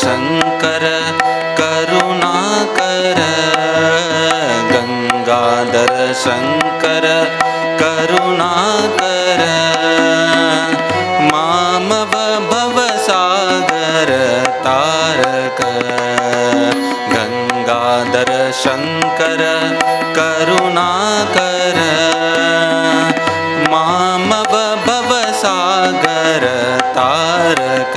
शङ्कर करुणाकर गङ्गाधर शङ्कर करुणाकर मामव भवसागर तारक गङ्गाधर शङ्कर करुणाकर मामव भवसागर Tarak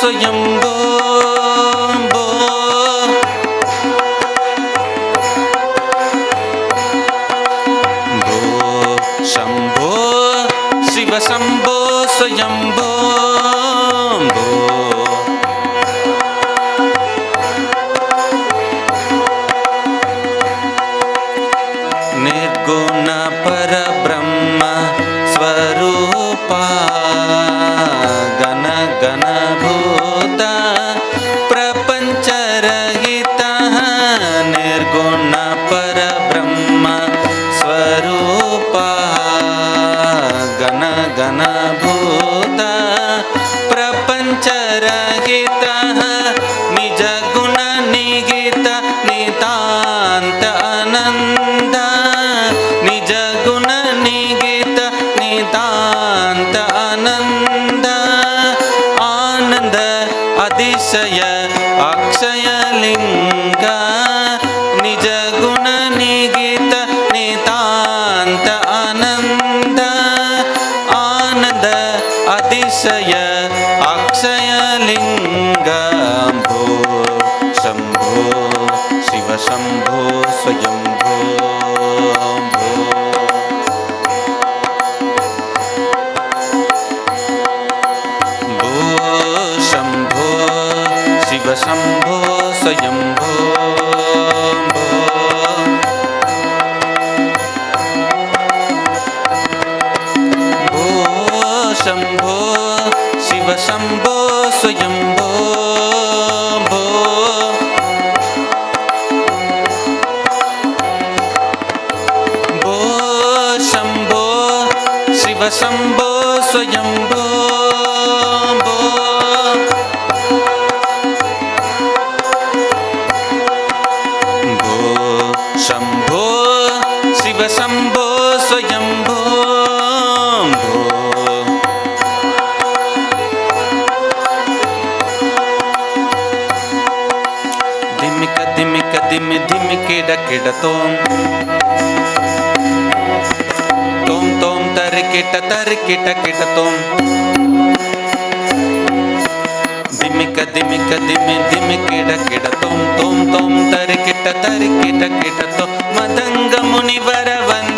soy yo. शिवशम्भो स्वयम्भो ಕಿಡ ಕಿಡ ತೋಂ ತೋಂ ತೋಂ ತರಿ ಕಿಟ ತರಿ ಕಿಟ ಕಿಟ ತೋಂ ದಿಮಿಕ ದಿಮಿಕ ದಿಮಿ ದಿಮಿ ಕಿಡ ಕಿಡ ತೋಂ ತೋಂ ತೋಂ ತರಿ ಕಿಟ ತರಿ ಕಿಟ ಕಿಟ ತೋಂ ಮದಂಗ ಮುನಿವರವನ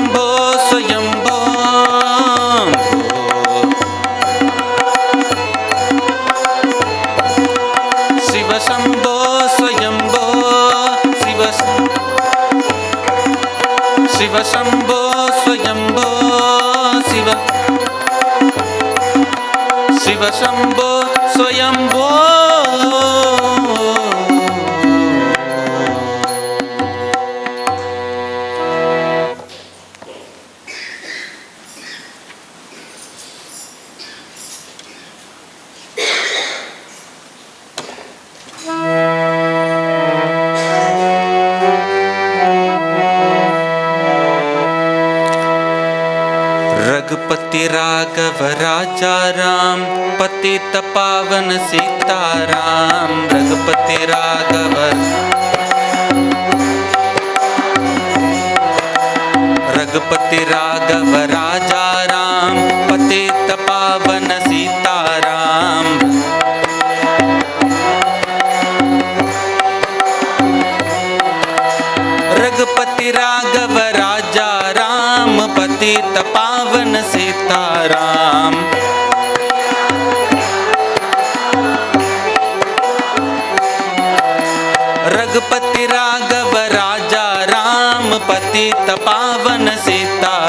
சுயம்போ சுயம்போ சிவசம்போ சுயம்போ சிவ சிவசம்போ சுயம்போ சிவ சிவசம்போ राम रघुपति राघव रघुपति राघव राजा राम पति तावन सीताराम। रघुपति राघव राजा राम पतित पावन सीताराम। पतित पावन सीता।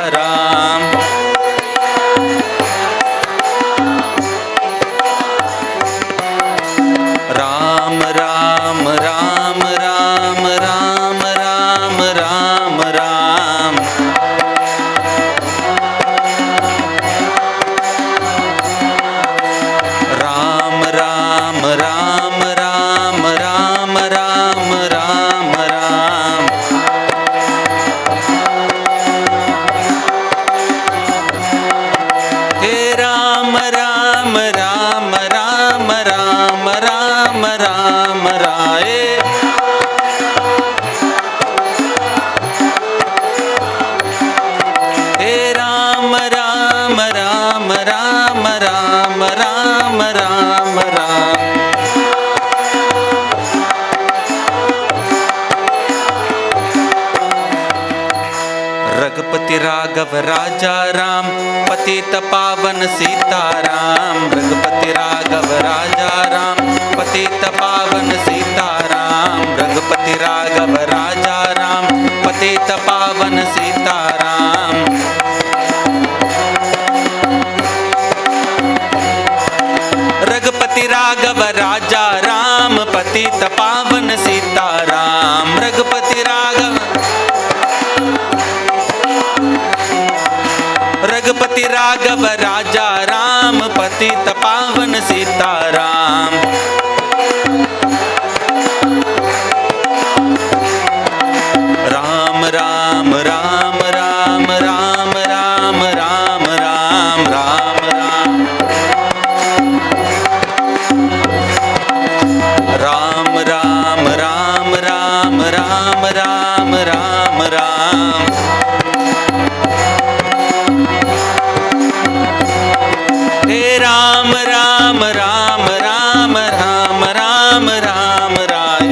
राघव राजा राम पति तपावन सीताराम राम राम राम राम राम राम राम राय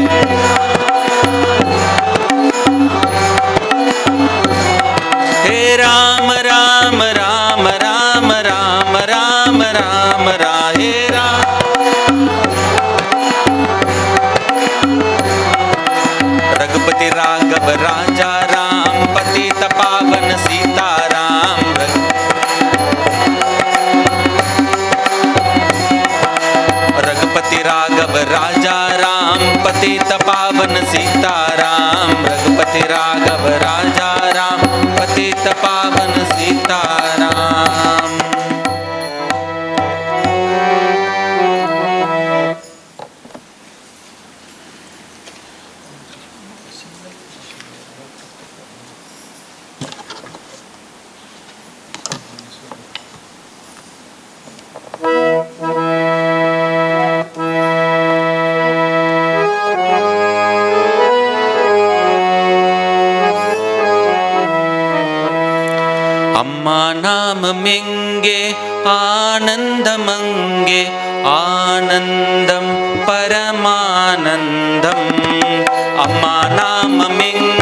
हे राम राम राम राम राम राम राम राय सीता राम रघुपति राघव राजा राम पति तपावन நாமமெங்கே ஆனந்தமங்கே ஆனந்தம் பரமானந்தம். அம்மா நாமமெங்கே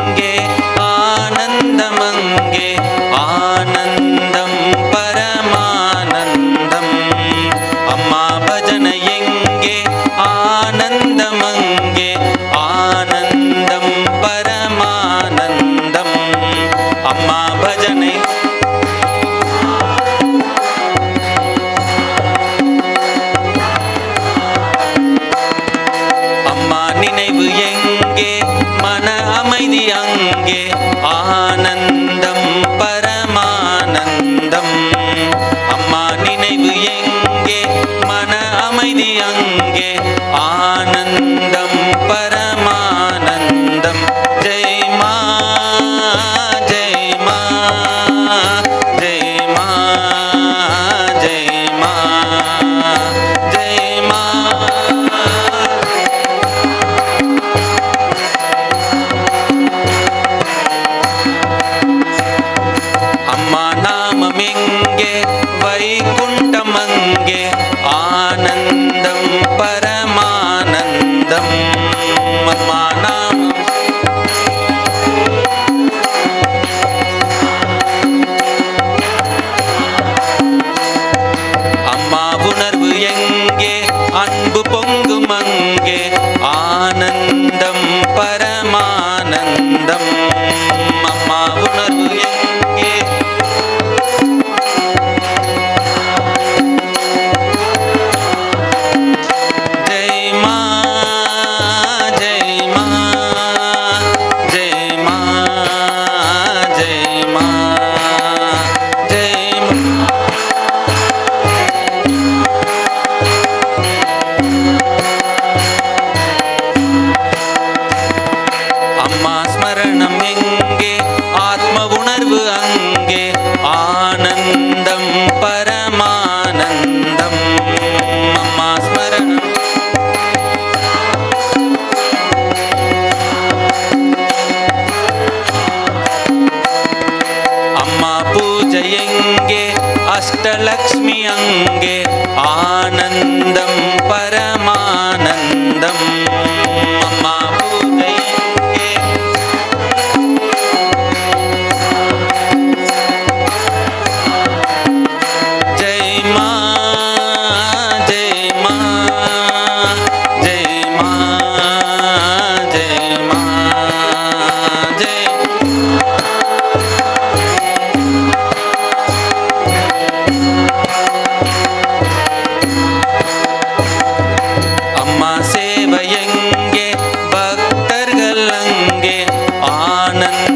आनंद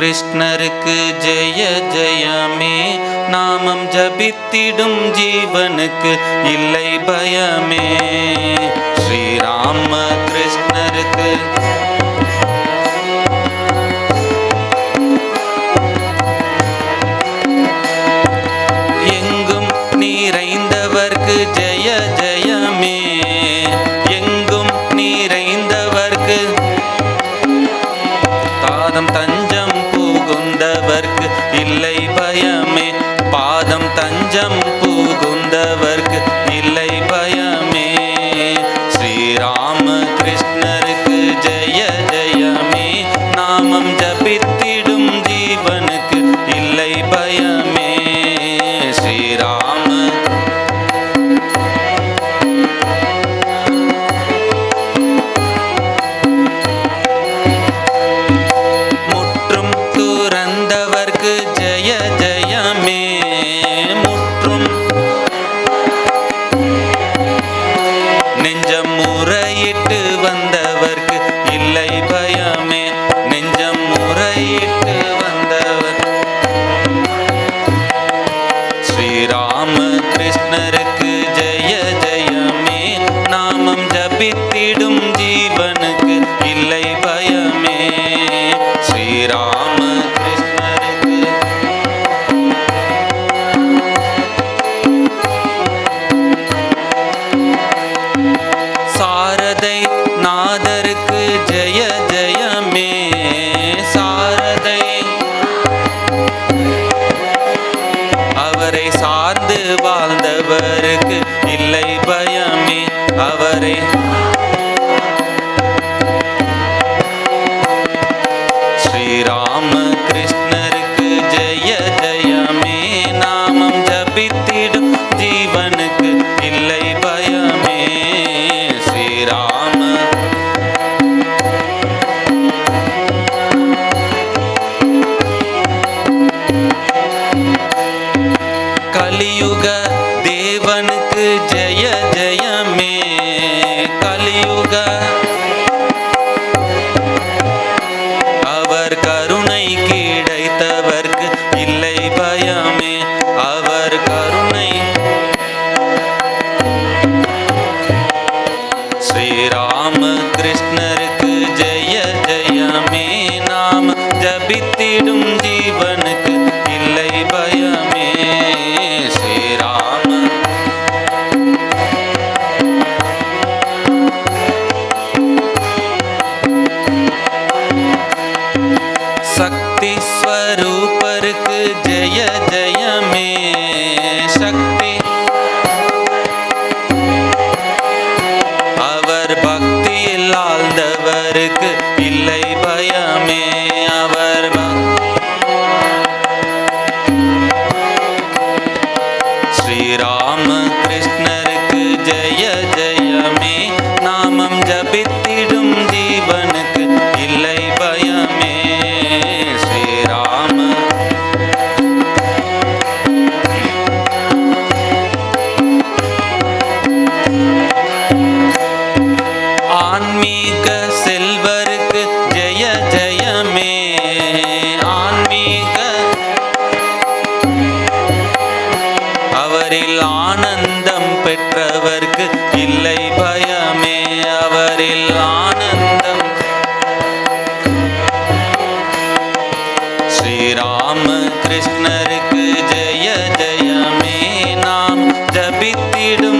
கிருஷ்ணருக்கு ஜெய ஜெயமே. நாமம் ஜபித்திடும் ஜீவனுக்கு இல்லை பயமே. ஸ்ரீராம கிருஷ்ணருக்கு நெஞ்சம் புகுந்தவர்க்கு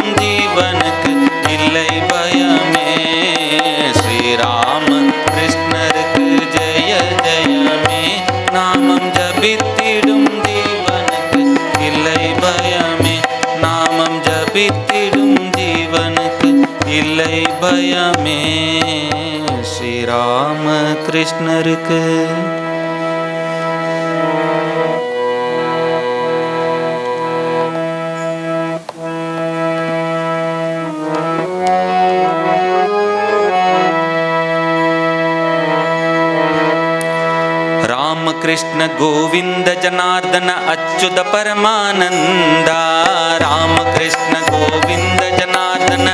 ஜீவனுக்கு இல்லை பயமே. ஸ்ரீராம கிருஷ்ணருக்கு ஜெய ஜெயமே. நாமம் ஜபித்திடும் ஜீவனுக்கு இல்லை பயமே. நாமம் ஜபித்திடும் ஜீவனுக்கு இல்லை பயமே. ஸ்ரீராம கிருஷ்ணருக்கு गोविन्द जनार्दन अच्युत परमानन्द रामकृष्ण गोविन्द जनार्दन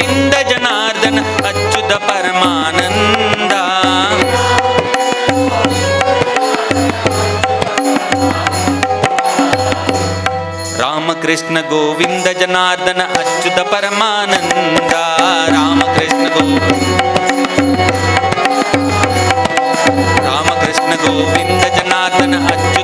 గోవింద జనార్దన అచ్యుత పరమానంద. రామకృష్ణ గోవింద జనార్దన అచ్యుత పరమానంద. రామకృష్ణ గోవింద రామకృష్ణ గోవింద జనార్దన అచ్యుత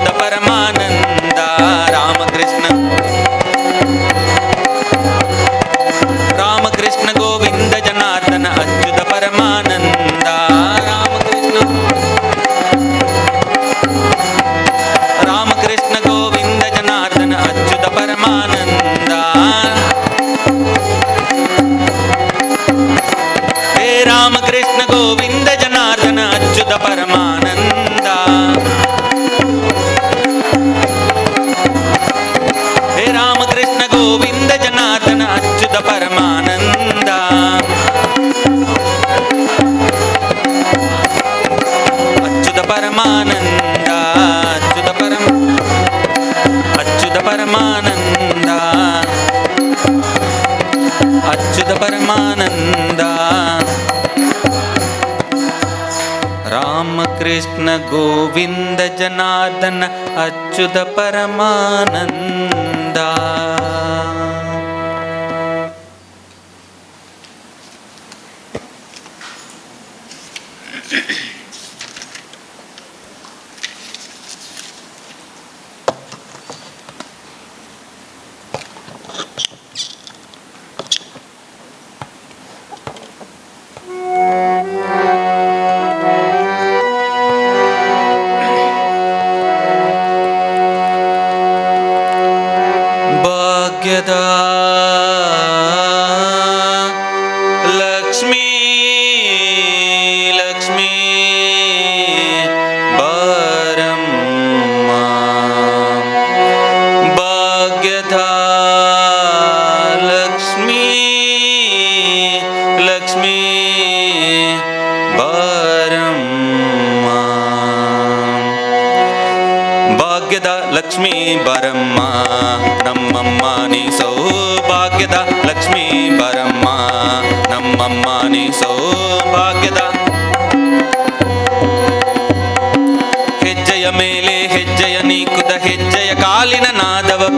कृष्ण गोविन्द जनार्दन अच्युत परमानन्दा।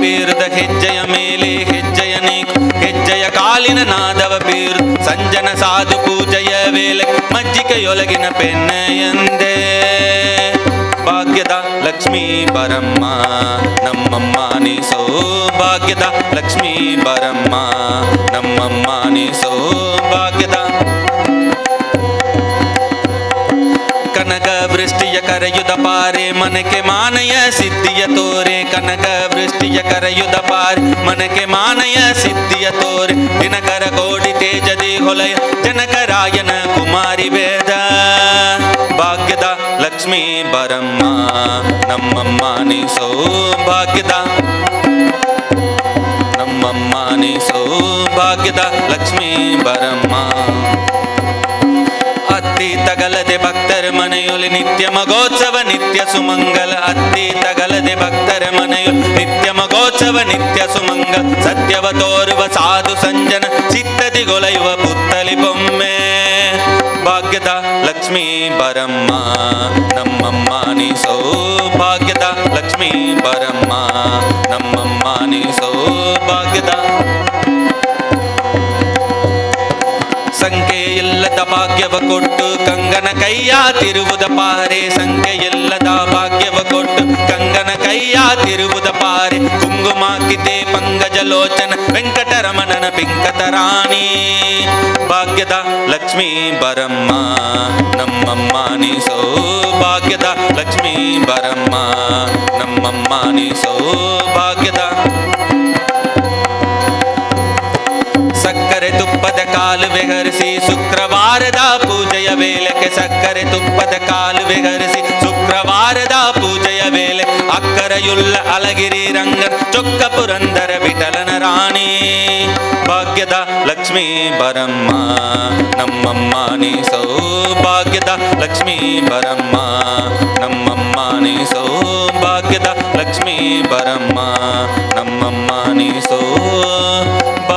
ಪೀರುದ ಹೆಜ್ಜೆಯ ಮೇಲೆ ಹೆಜ್ಜೆಯ ನೀಕು, ಹೆಜ್ಜೆಯ ಕಾಲಿನ ನಾದವ ಪೀರ್, ಸಂಜನ ಸಾಧು ಪೂಜೆಯ ವೇಳೆ ಮಜ್ಜಿಕೆಯೊಳಗಿನ ಪೆನ್ನೆಯಂದೇ ಭಾಗ್ಯದ ಲಕ್ಷ್ಮೀ ಬರಮ್ಮ ನಮ್ಮಮ್ಮ ನೀಸೋ ಭಾಗ್ಯದ ಲಕ್ಷ್ಮೀ ಬರಮ್ಮ ನಮ್ಮಮ್ಮ ನೀಸೋ ಸೌಭಾಗ್ಯದ ಕರೆಯುದ ಪಾರೆ, ಮನಕ್ಕೆ ಮಾನಯ ಸಿದ್ಧಿಯ ತೋರೆ, ಕನಕ ವೃಷ್ಟಿಯ ಕರೆಯುದ ಪಾರೆ, ಮನಕ್ಕೆ ಮಾನಯ ಸಿದ್ಧಿಯ ತೋರೆ, ದಿನಕರ ಕೋಡಿ ತೇಜದಿ ಹೊಲಯ, ಜನಕರಾಯನ ಕುಮಾರಿ ವೇದ. ಭಾಗ್ಯದ ಲಕ್ಷ್ಮೀ ಬರಮ್ಮ ನಮ್ಮಮ್ಮ ನೀ ಸೌಭಾಗ್ಯದ. ನಮ್ಮಮ್ಮ ನೀ ಸೌಭಾಗ್ಯದ ಲಕ್ಷ್ಮೀ ಬರಮ್ಮ ತಗಲದೆ ಭಕ್ತರ ಮನೆಯೊಲಿ ನಿತ್ಯ ಮಗೋತ್ಸವ, ನಿತ್ಯ ಸುಮಂಗಲ. ಅತ್ತಿ ತಗಲದೆ ಭಕ್ತರ ಮನೆಯೊಲಿ ನಿತ್ಯ ಮಗೋತ್ಸವ, ನಿತ್ಯ ಸುಮಂಗಲ ಸತ್ಯವ ತೋರುವ ಸಾಧು ಸಂಜನ ಚಿತ್ತದಿ ಗೊಲೆಯುವ ಪುತ್ತಲಿ ಬೊಮ್ಮೆ. ಭಾಗ್ಯದ ಲಕ್ಷ್ಮೀ ಬರಮ್ಮ ನಮ್ಮಮ್ಮ ನೀ ಸೌಭಾಗ್ಯದ ಲಕ್ಷ್ಮೀ ಬರಮ್ಮ ನಮ್ಮಮ್ಮ ನೀ ಸೌಭಾಗ್ಯದ. ಸಂಖ್ಯೆ ಇಲ್ಲದ ಭಾಗ್ಯವ ಕೊಟ್ಟು ಕಂಗನ ಕೈಯ ತಿರುವುದ ಪಾರೆ, ಸಂಖ್ಯೆ ಇಲ್ಲದ ಭಾಗ್ಯವ ಕೊಟ್ಟು ಕಂಗನ ಕೈಯ ತಿರುವುದ ಪಾರೆ. ಕುಂಗುಮಾಕಿತೆ ಪಂಗಜಲೋಚನ ವೆಂಕಟರಮಣನ ಪಿಂಕತ ರಾಣಿ. ಭಾಗ್ಯದ ಲಕ್ಷ್ಮೀ ಬರಮ್ಮ ನಮ್ಮಮ್ಮ ನೀ ಸೌಭಾಗ್ಯದ ಲಕ್ಷ್ಮೀ ಬರಮ್ಮ ನಮ್ಮಮ್ಮ ನೀ ಭಾಗ್ಯದ. ಸಕ್ಕರೆ ತುಪ್ಪದ ಕಾಲುವೆ ಹರಿಸಿ ಶುಕ್ರವಾರದ ಪೂಜೆಯ ವೇಳೆಗೆ ಸಕ್ಕರೆ ತುಪ್ಪದ ಕಾಲುವೆ ಹರಿಸಿ ಶುಕ್ರವಾರದ ಪೂಜೆಯ ವೇಳೆ ಅಕ್ಕರೆಯುಳ್ಳ ಅಲಗಿರಿ ರಂಗ ಚೊಕ್ಕ ಪುರಂದರ ವಿಠಲನ ರಾಣಿ. ಭಾಗ್ಯದ ಲಕ್ಷ್ಮೀ ಬರಮ್ಮ ನಮ್ಮಮ್ಮ ನೀ ಸೌಭಾಗ್ಯದ ಲಕ್ಷ್ಮೀ ಬರಮ್ಮ ನಮ್ಮಮ್ಮ ನೀ ಸೌಭಾಗ್ಯದ ಲಕ್ಷ್ಮೀ ಬರಮ್ಮ ನಮ್ಮಮ್ಮ ನೀ ಸೌಭಾಗ್ಯದ